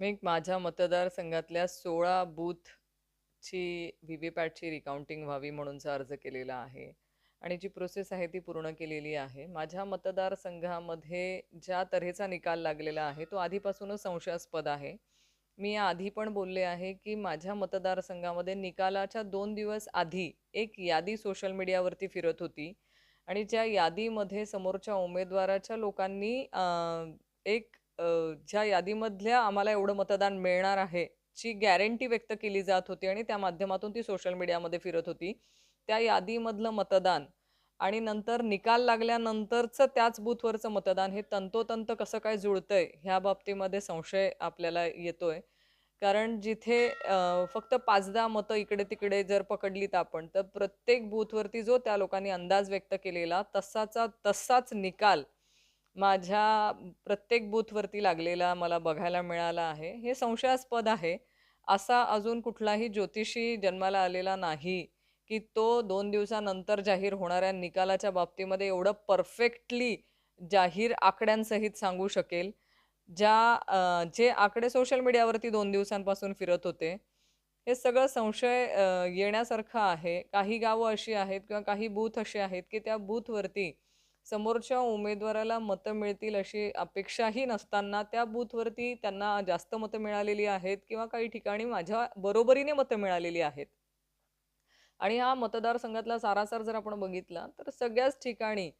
मी माझ्या मतदारसंघातल्या सोळा बूथची व्ही व्ही पॅटची रिकाउंटिंग व्हावी म्हणूनचा अर्ज केलेला आहे. आणि जी प्रोसेस आहे ती पूर्ण केलेली आहे. माझ्या मतदारसंघामध्ये ज्या तऱ्हेचा निकाल लागलेला आहे तो आधीपासूनच संशयास्पद आहे. मी या आधी पण बोलले आहे की माझ्या मतदारसंघामध्ये निकालाच्या दोन दिवस आधी एक यादी सोशल मीडियावरती फिरत होती. आणि ज्या यादीमध्ये समोरच्या उमेदवाराच्या लोकांनी एक ज्या यादीमधल्या आम्हाला एवढं मतदान मिळणार आहे ची गॅरंटी व्यक्त केली जात होती आणि त्या माध्यमातून ती सोशल मीडियामध्ये फिरत होती. त्या यादीमधलं मतदान आणि नंतर निकाल लागल्यानंतरचं त्याच बूथवरचं मतदान हे तंतोतंत कसं काय जुळतंय ह्या बाबतीमध्ये संशय आपल्याला येतोय. कारण जिथे फक्त पाच दहा मतं इकडे तिकडे जर पकडलीत आपण तर प्रत्येक बूथवरती जो त्या लोकांनी अंदाज व्यक्त केलेला तसाचा तसाच निकाल माझ्या प्रत्येक बूथवरती लागलेला मला बघायला मिळाला आहे. हे संशयास्पद आहे. असा अजून कुठलाही ज्योतिषी जन्माला आलेला नाही की तो दोन दिवसानंतर जाहीर होणाऱ्या निकालाच्या बाबतीमध्ये एवढं परफेक्टली जाहीर आकड्यांसहित सांगू शकेल ज्या जे आकडे सोशल मीडियावरती दोन दिवसांपासून फिरत होते हे सगळं संशय येण्यासारखं आहे. काही गावं अशी आहेत किंवा काही बूथ असे आहेत की त्या बूथवरती समोरच्या उमेदवाराला मतं मिळतील अशी अपेक्षाही नसताना त्या बूथवरती त्यांना जास्त मतं मिळालेली आहेत किंवा काही ठिकाणी माझ्या बरोबरीने मतं मिळालेली आहेत. आणि हा मतदारसंघातला सारासार जर आपण बघितला तर सगळ्याच ठिकाणी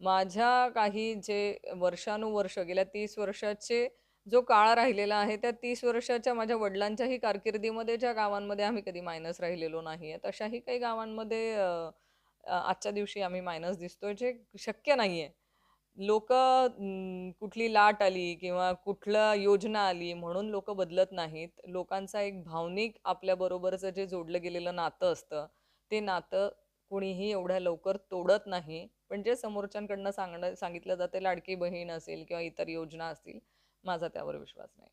माझ्या काही जे वर्षानुवर्ष गेल्या तीस वर्षाचे जो काळ राहिलेला आहे त्या तीस वर्षाच्या माझ्या वडिलांच्याही कारकिर्दीमध्ये ज्या गावांमध्ये आम्ही कधी मायनस राहिलेलो नाही आहे तशाही काही गावांमध्ये आजच्या दिवशी आम्ही मायनस दिसतोय जे शक्य नाही आहे लोक कुठली लाट आली किंवा कुठलं योजना आली म्हणून लोक बदलत नाहीत. लोकांचा एक भावनिक आपल्याबरोबरचं जे जोडलं गेलेलं नातं असतं ते नातं कुणीही एवढ्या लवकर तोडत नाही. पण जे समोरच्यांकडनं सांगणं सांगितलं जाते लाडकी बहीण असेल किंवा इतर योजना असतील माझा त्यावर विश्वास नाही.